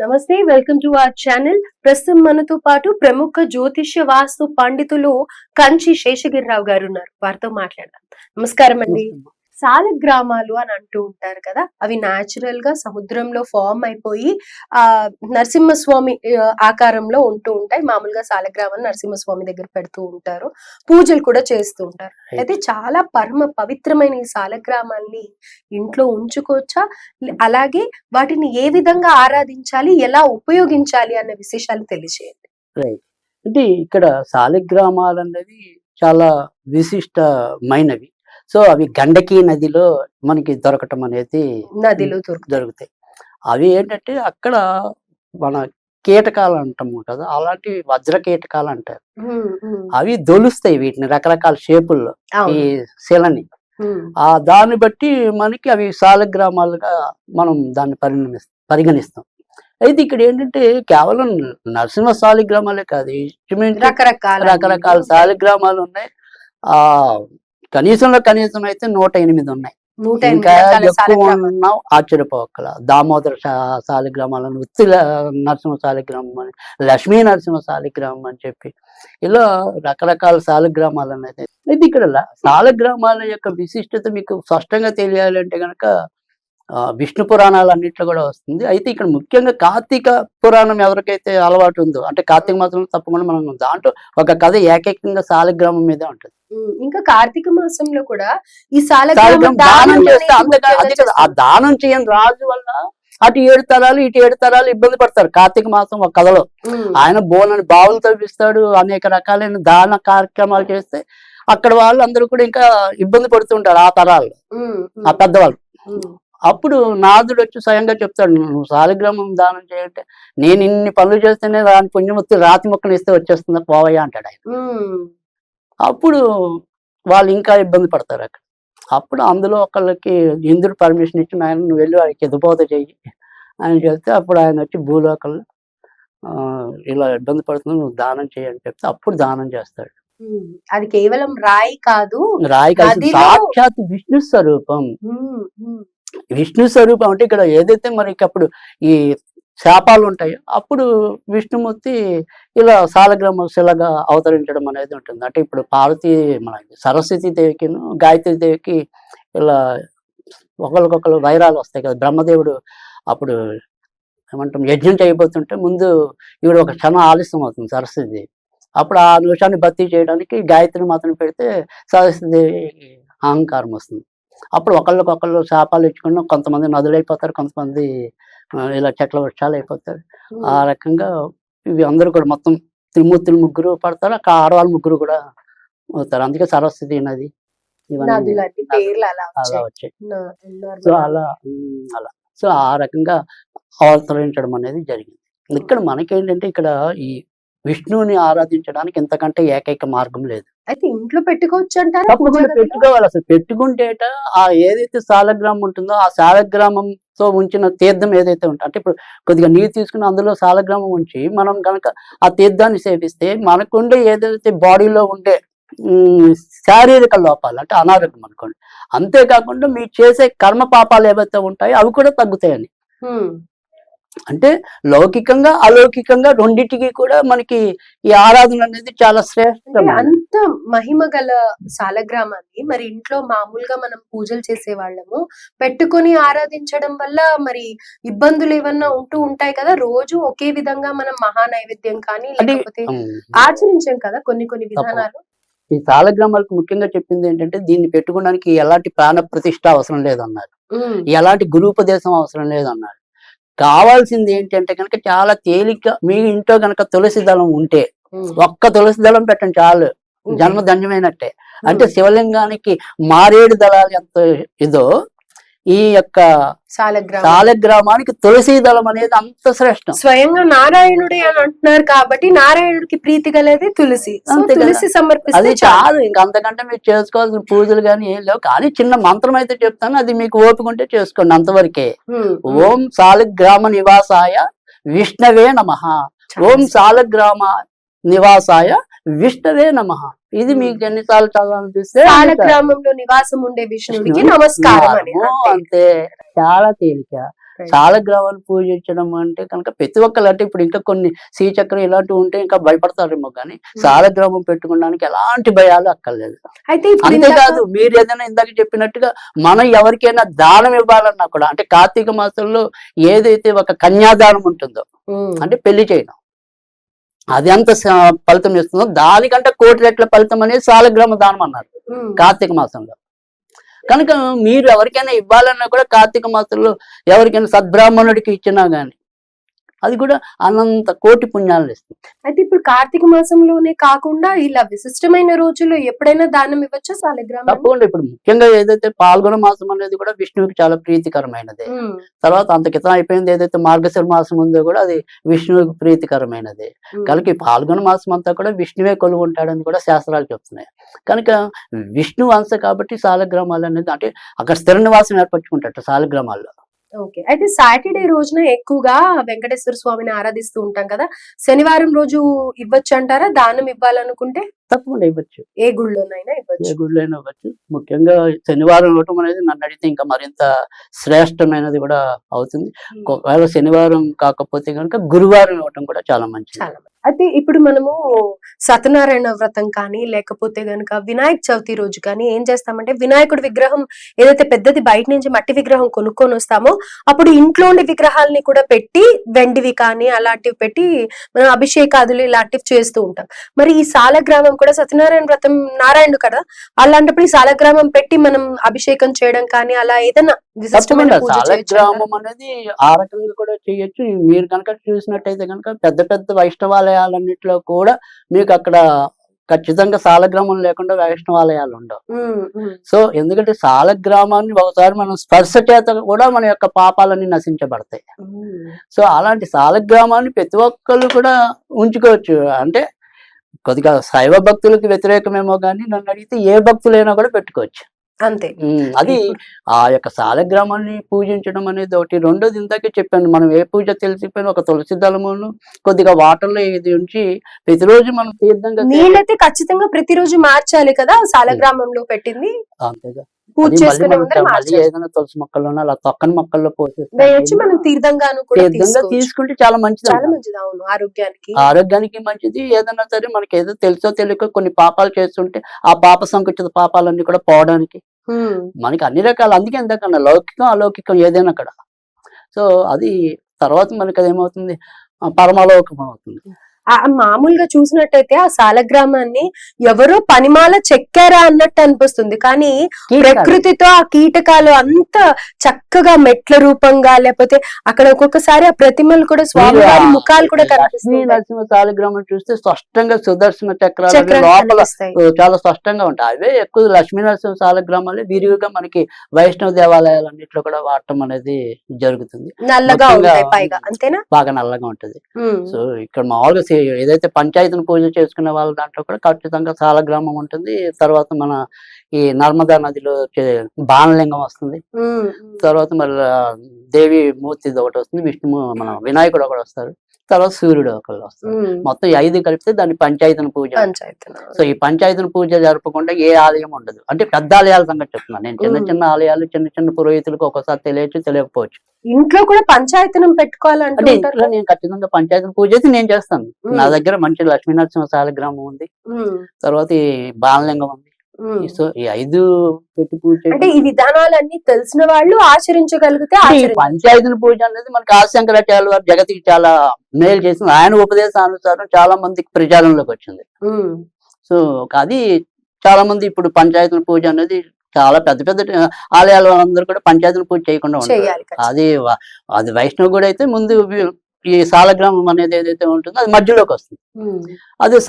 నమస్తే welcome to our channel. ప్రస్తుతం మనతో పాటు ప్రముఖ జ్యోతిష్య వాస్తు పండితులు కంచి శేషగిరిరావు గారు ఉన్నారు. వారితో మాట్లాడదాం. నమస్కారం అండి సాల గ్రామాలు అని అంటూ ఉంటారు కదా అవి నాచురల్గా సముద్రంలో ఫామ్ అయిపోయి ఆ నరసింహస్వామి ఆకారంలో ఉంటూ ఉంటాయి. మామూలుగా సాలగ్రామాలు నరసింహస్వామి దగ్గర పెడుతూ ఉంటారు. పూజలు కూడా చేస్తూ ఉంటారు. అయితే చాలా పరమ పవిత్రమైన ఈ సాలగ్రామాల్ని ఇంట్లో ఉంచుకోవచ్చా? అలాగే వాటిని ఏ విధంగా ఆరాధించాలి? ఎలా ఉపయోగించాలి? అన్న విశేషాలు తెలియజేయండి రైట్ అంటే ఇక్కడ శాలిగ్రామాలు అనేది చాలా విశిష్టమైనవి. సో అవి గండకీ నదిలో మనకి దొరకటం అనేది నదిలో దొరుకుతాయి. దొరుకుతాయి. అవి ఏంటంటే అక్కడ మన కీటకాలు అంటాము కదా అలాంటి వజ్ర కీటకాలు అంటారు. అవి దొలుస్తాయి వీటిని రకరకాల షేపుల్లో ఈ. శిలని. ఆ దాన్ని బట్టి మనకి అవి శాలగ్రామాలుగా మనం దాన్ని పరిగణిస్తాం పరిగణిస్తాం. అయితే ఇక్కడ ఏంటంటే కేవలం నరసింహ శాలిగ్రామాలే కాదు రకరకాల రకరకాల శాలిగ్రామాలు ఉన్నాయి. ఆ కనీసంలో కనీసం అయితే నూట ఎనిమిది ఉన్నాయి ఇంకా ఎక్కువ సాలగ్రామాలు. ఉన్నాం ఆశ్చర్యపోకల దామోదర శాలిగ్రామాలను ఉత్తి నరసింహ శాలిగ్రామం అని లక్ష్మీ నరసింహ శాలిగ్రామం అని చెప్పి ఇలా రకరకాల శాలిగ్రామాలు అనేది అయితే ఇక్కడ ల- శాలిగ్రామాల యొక్క విశిష్టత మీకు స్పష్టంగా తెలియాలంటే గనక ఆ, విష్ణు పురాణాలు అన్నిట్లో కూడా వస్తుంది. అయితే ఇక్కడ ముఖ్యంగా కార్తీక పురాణం ఎవరికైతే అలవాటు ఉందో అంటే కార్తీక మాసంలో తప్పకుండా మనం దాంట్లో ఒక కథ ఏకైకంగా శాలిగ్రామం మీదే ఉంటుంది. ఇంకా కార్తీక మాసంలో కూడా ఈ సాలగ్రామం దానం చేస్తే అది కదా ఆ. దానం చేయని రాజు వల్ల అటు ఏడు తరాలు ఇటు ఏడు తరాలు ఇబ్బంది పడతారు. కార్తీక మాసం ఒక కథలో ఆయన బోనని బావులు తవ్విస్తాడు అనేక రకాలైన దాన కార్యక్రమాలు చేస్తే అక్కడ వాళ్ళు అందరూ కూడా ఇంకా ఇబ్బంది పడుతుంటారు ఆ తరాలు ఆ పెద్దవాళ్ళు. అప్పుడు నాదుడు వచ్చి స్వయంగా చెప్తాడు నువ్వు శాలిగ్రామం దానం చేయంటే నేను ఇన్ని పనులు చేస్తేనే దాని పుణ్యమూర్తి రాతి మొక్కలు ఇస్తే వచ్చేస్తుంది పోవయ్యా అంటాడు ఆయన. అప్పుడు వాళ్ళు ఇంకా ఇబ్బంది పడతారు అక్కడ. అప్పుడు అందులో ఒకళ్ళకి ఇంద్రుడు పర్మిషన్ ఇచ్చి ఆయన నువ్వు వెళ్ళి వాడికి ఎదుపోత చెయ్యి ఆయన చెప్తే అప్పుడు ఆయన వచ్చి భూలోకంలో ఆ, ఇలా ఇబ్బంది పడుతుంది నువ్వు దానం చేయి అని చెప్తే అప్పుడు దానం చేస్తాడు. అది కేవలం రాయి కాదు. రాయి నదిలో- సాక్షాత్ విష్ణు స్వరూపం. విష్ణు స్వరూపం అంటే ఇక్కడ ఏదైతే మనకి అప్పుడు ఈ శాపాలు ఉంటాయి. అప్పుడు విష్ణుమూర్తి ఇలా సాలగ్రామ శిలగా అవతరించడం అనేది ఉంటుంది. అంటే ఇప్పుడు పార్వతీ మన సరస్వతి దేవికిను గాయత్రి దేవికి ఇలా ఒకరికొకరు వైరాలు వస్తాయి కదా. బ్రహ్మదేవుడు అప్పుడు ఏమంటాం యజ్ఞం చేయబోతుంటే ముందు ఈవిడ ఒక క్షణం ఆలస్యం అవుతుంది సరస్వతి దేవి. అప్పుడు ఆ నిమిషాన్ని భర్తీ చేయడానికి గాయత్రి మాత్రం పెడితే సరస్వతి అహంకారం వస్తుంది. అప్పుడు ఒకళ్ళకొకళ్ళు శాపాలు ఇచ్చుకున్న కొంతమంది నదులైపోతారు కొంతమంది ఇలా చెట్ల వృక్షాలు అయిపోతారు. ఆ రకంగా ఇవి అందరూ కూడా మొత్తం త్రిమూర్తులు ముగ్గురు పడతారు అక్కడ ఆడవాళ్ళు ముగ్గురు కూడా అవుతారు అందుకే సరస్వతి నది ఇవన్నీ అలా వచ్చాయి. సో. అలా అలా. సో ఆ రకంగా అవతరించడం అనేది జరిగింది. ఇక్కడ మనకేంటంటే ఇక్కడ ఈ విష్ణువుని ఆరాధించడానికి ఇంతకంటే ఏకైక మార్గం లేదు. అయితే ఇంట్లో పెట్టుకోవచ్చు అంటారా తప్పకుండా? పెట్టుకోవాలి. అసలు పెట్టుకుంటేట ఆ ఏదైతే సాలగ్రామం ఉంటుందో ఆ సో ఉంచిన తీర్థం ఏదైతే ఉంటుందో అంటే ఇప్పుడు కొద్దిగా నీరు తీసుకుని అందులో సాలగ్రామం ఉంచి మనం కనుక ఆ తీర్థాన్ని సేవిస్తే మనకుండే ఏదైతే బాడీలో ఉండే శారీరక లోపాలు అంటే అనారోగ్యం అనుకోండి. అంతేకాకుండా మీరు చేసే కర్మ పాపాలు ఏవైతే ఉంటాయో అవి కూడా తగ్గుతాయని. అంటే లౌకికంగా అలౌకికంగా రెండింటికి కూడా మనకి ఈ ఆరాధన అనేది చాలా శ్రేష్టం అంత మహిమ గల సాలగ్రామాన్ని మరి ఇంట్లో మామూలుగా మనం పూజలు చేసే వాళ్ళము పెట్టుకొని ఆరాధించడం వల్ల మరి ఇబ్బందులు ఏమన్నా ఉంటూ ఉంటాయి కదా రోజు ఒకే విధంగా మనం మహా నైవేద్యం కానీ లేకపోతే ఆచరించాం కదా కొన్ని కొన్ని విధానాలు. ఈ సాలగ్రామాలకు ముఖ్యంగా చెప్పింది ఏంటంటే దీన్ని పెట్టుకోవడానికి ఎలాంటి ప్రాణ ప్రతిష్ట అవసరం లేదన్నారు. ఎలాంటి గురూపదేశం అవసరం లేదన్నారు. కావాల్సింది ఏంటంటే కనుక చాలా తేలిక మీ ఇంట్లో కనుక తులసి దళం ఉంటే ఒక్క తులసి దళం పెట్టండి చాలు. ఉమ్, జన్మ ధన్యమైనట్టే. ఉమ్, అంటే శివలింగానికి మారేడు దళాలు ఎంత ఇదో ఈ యొక్క సాలగ్రామం. సాలగ్రామానికి తులసి దళం అనేది అంత శ్రేష్టం. స్వయంగా నారాయణుడే అని అంటున్నారు కాబట్టి నారాయణుడికి ప్రీతి గలది తులసి. తులసి సమర్పిస్తే అది చాలు. ఇంక అంతకంటే మీరు చేసుకోవాల్సిన పూజలు కానీ ఏం లేవు. కానీ చిన్న మంత్రం అయితే చెప్తాను అది మీకు ఓపిక ఉంటే చేసుకోండి అంతవరకే. ఓం సాలగ్రామ నివాసాయ విష్ణవే నమ. ఓం సాలగ్రామ నివాసాయ విష్ణవే నమ. ఇది మీకు ఎన్నిసార్లు చదవాలనిపిస్తే. గ్రామంలో నివాసం ఉండే విష్ణుడికి విష్ణువు. నమస్కారం అంతే. చాలా తేలిక. సాలగ్రామాలు పూజించడం అంటే కనుక ప్రతి ఒక్కరు అంటే ఇప్పుడు ఇంకా కొన్ని శ్రీచక్రం ఇలాంటివి ఉంటే ఇంకా భయపడతారేమో కానీ సాలగ్రామం పెట్టుకోవడానికి ఎలాంటి భయాలు అక్కర్లేదు. అయితే అంతేకాదు మీరు ఏదైనా ఇందాక చెప్పినట్టుగా మనం ఎవరికైనా దానం ఇవ్వాలన్నా కూడా అంటే కార్తీక మాసంలో ఏదైతే ఒక కన్యాదానం ఉంటుందో అంటే పెళ్ళి చేయడం. అది ఎంత ఫలితం ఇస్తుందో దానికంటే కోటి రెట్ల ఫలితం అనేది సాలగ్రామ దానం అన్నారు. కార్తీక మాసంలో. కనుక మీరు ఎవరికైనా ఇవ్వాలన్నా కూడా కార్తీక మాసంలో ఎవరికైనా సద్బ్రాహ్మణుడికి ఇచ్చినా గానీ అది కూడా అనంత కోటి పుణ్యాలను ఇస్తుంది. అయితే ఇప్పుడు కార్తీక మాసంలోనే కాకుండా ఇలా విశిష్టమైన రోజుల్లో ఎప్పుడైనా దానం ఇవ్వచ్చా సాలగ్రామం తప్పకుండా ఇప్పుడు ముఖ్యంగా ఏదైతే పాల్గొన మాసం అనేది కూడా విష్ణువుకి చాలా ప్రీతికరమైనది. తర్వాత అంత క్రితం అయిపోయింది ఏదైతే మార్గశిర మాసం ఉందో కూడా అది విష్ణువుకి ప్రీతికరమైనది. కనుక పాల్గొన మాసం అంతా కూడా విష్ణువే కొలువు ఉంటాడని కూడా శాస్త్రాలు చెప్తున్నాయి. కనుక విష్ణు అంశ కాబట్టి సాలగ్రామాలు అనేది అంటే అక్కడ స్థిర నివాసం ఏర్పరచుకుంటాడు సాలగ్రామాల్లో ఓకే. అయితే సాటర్డే రోజున ఎక్కువగా వెంకటేశ్వర స్వామిని ఆరాధిస్తూ ఉంటాం కదా శనివారం రోజు ఇవ్వచ్చు అంటారా? దానం ఇవ్వాలనుకుంటే? తప్పకుండా ఇవ్వచ్చు. ఏ గుళ్ళోనైనా ఏ ఇవ్వచ్చు. గుడిలో అయినా ఇవ్వచ్చు. ముఖ్యంగా శనివారం ఇవ్వటం అనేది నన్ను అడిగితే ఇంకా మరింత శ్రేష్టమైనది కూడా అవుతుంది. ఒకవేళ శనివారం కాకపోతే కనుక గురువారం ఇవ్వటం కూడా చాలా మంచిది. చాలా. అయితే ఇప్పుడు మనము సత్యనారాయణ వ్రతం కానీ లేకపోతే గనుక వినాయక చవితి రోజు కానీ ఏం చేస్తామంటే వినాయకుడి విగ్రహం ఏదైతే పెద్దది బయట నుంచి మట్టి విగ్రహం కొనుక్కొని వస్తామో అప్పుడు ఇంట్లో ఉండే విగ్రహాలని కూడా పెట్టి వెండివి కానీ అలాంటివి పెట్టి మనం అభిషేకాదులు ఇలాంటివి చేస్తూ ఉంటాం మరి ఈ సాలగ్రామం కూడా సత్యనారాయణ వ్రతం నారాయణుడు కదా అలాంటప్పుడు ఈ సాలగ్రామం పెట్టి మనం అభిషేకం చేయడం కానీ అలా ఏదైనా విశిష్టమైన? సాలగ్రామం అనేది ఆ రకంగా కూడా చేయొచ్చు మీరు కనుక చూసినట్టయితే కనుక పెద్ద పెద్ద వైష్ణవాలయాలన్నింటిలో కూడా మీకు అక్కడ ఖచ్చితంగా సాలగ్రామం లేకుండా వైష్ణవాలయాలు ఉండవు. సో ఎందుకంటే సాలగ్రామాన్ని ఒకసారి మనం స్పర్శ చేత కూడా మన యొక్క పాపాలన్నీ నశించబడతాయి. సో అలాంటి సాలగ్రామాన్ని ప్రతి ఒక్కళ్ళు కూడా ఉంచుకోవచ్చు. అంటే కొద్దిగా శైవ భక్తులకు వ్యతిరేకమేమో కానీ నన్ను అడిగితే ఏ భక్తులైనా కూడా పెట్టుకోవచ్చు. అంతే. అది ఆ యొక్క సాలగ్రామాన్ని పూజించడం అనేది ఒకటి. రెండోది ఇందాకే చెప్పాను మనం ఏ పూజ తెలిసిపోయిన ఒక తులసి దళమును కొద్దిగా వాటర్లో ఇది ఉంచి ప్రతిరోజు మనం తీర్థంగా నీళ్ళైతే ఖచ్చితంగా ప్రతిరోజు మార్చాలి కదా సాలగ్రామంలో పెట్టింది? అంతేగా. పూజ చేసుకునే ముందర మళ్ళీ ఏదైనా తులసి మొక్కల్లోనో అలా తొక్కని మొక్కల్లో వేయొచ్చు మనం తీర్థంగాను తీర్థంగా తీసుకుంటే చాలా మంచిది చాలా అన్నమాట. మంచిది అవును ఆరోగ్యానికి. ఆరోగ్యానికి మంచిది. ఏదైనా సరే మనకి ఏదో తెలుసో తెలియక కొన్ని పాపాలు చేస్తుంటే ఆ పాప సంకుచిత పాపాలన్నీ కూడా పోవడానికి మనకి అన్ని రకాలు. అందుకే ఎంతకన్నా లౌకికం అలౌకికం ఏదైనా అక్కడ సో అది తర్వాత మనకి అది ఏమవుతుంది ఆ పరమలౌకికం అవుతుంది. మామూలుగా చూసినట్టయితే ఆ సాలగ్రామాన్ని ఎవరో పనిమాల చెక్కారా అన్నట్టు అనిపిస్తుంది. కానీ ప్రకృతితో ఆ కీటకాలు అంత చక్కగా మెట్ల రూపంగా లేకపోతే అక్కడ ఒక్కొక్కసారి ఆ ప్రతిమలు కూడా స్వామివారి ముఖాలు కూడా కనిపిస్తాయి నరసింహ సాలిగ్రామం చూస్తే స్పష్టంగా సుదర్శన చక్రాలు లోపల చాలా స్పష్టంగా ఉంటాయి. అవే ఎక్కువ లక్ష్మీ నరసింహ సాలగ్రామాలే విరివిగా మనకి వైష్ణవ దేవాలయాలన్నింటిలో కూడా వాడటం అనేది జరుగుతుంది. నల్లగా ఉంటాయి పైగా అంతేనా? బాగా నల్లగా ఉంటది. సో ఇక్కడ మామూలుగా ఏదైతే పంచాయతీని పూజ చేసుకునే వాళ్ళ దాంట్లో కూడా ఖచ్చితంగా సాలగ్రామం ఉంటుంది. తర్వాత మన ఈ నర్మదా నదిలో బాణలింగం వస్తుంది. తర్వాత మరి దేవి మూర్తి ఒకటి వస్తుంది. విష్ణు మన వినాయకుడు ఒకటి వస్తారు. తర్వాత సూర్యుడు ఒకళ్ళు వస్తారు. మొత్తం ఐదు కలిపితే దాన్ని పంచాయతీని పూజ. పంచాయతీ సో ఈ పంచాయతీని పూజ జరపకుండా ఏ ఆలయం ఉండదు. అంటే పెద్ద ఆలయాల సంగతి చెప్తున్నాను నేను. చిన్న. చిన్న ఆలయాలు చిన్న చిన్న పురోహితులకు ఒక్కోసారి తెలియచ్చు తెలియకపోవచ్చు. ఇంట్లో కూడా పంచాయతనం పెట్టుకోవాలంటూ ఇంట్లో నేను ఖచ్చితంగా పంచాయతీని పూజ అయితే నేను చేస్తాను. నా. దగ్గర మంచి లక్ష్మీనరసింహ సాలగ్రామం ఉంది. తర్వాత ఈ బాణలింగం ఉంది. సో ఈ ఐదు పెట్టి పూజ అంటే ఈ విధానాలన్నీ తెలిసిన వాళ్ళు ఆచరించగలిగితే పంచాయతీని పూజ అనేది మనకి ఆశంకరాచార్య వారు జగతికి చాలా మేలు చేసింది. ఆయన ఉపదేశానుసారం చాలా మందికి ప్రచారంలోకి వచ్చింది. సో అది చాలా మంది ఇప్పుడు పంచాయతీల పూజ అనేది చాలా పెద్ద పెద్ద ఆలయాల వాళ్ళందరూ కూడా పంచాయతీల పూజ చేయకుండా ఉంటారు. అది అది వైష్ణవ్ కూడా అయితే ముందు ఈ సాలగ్రామం అనేది ఏదైతే ఉంటుందో అది మధ్యలోకి వస్తుంది. అది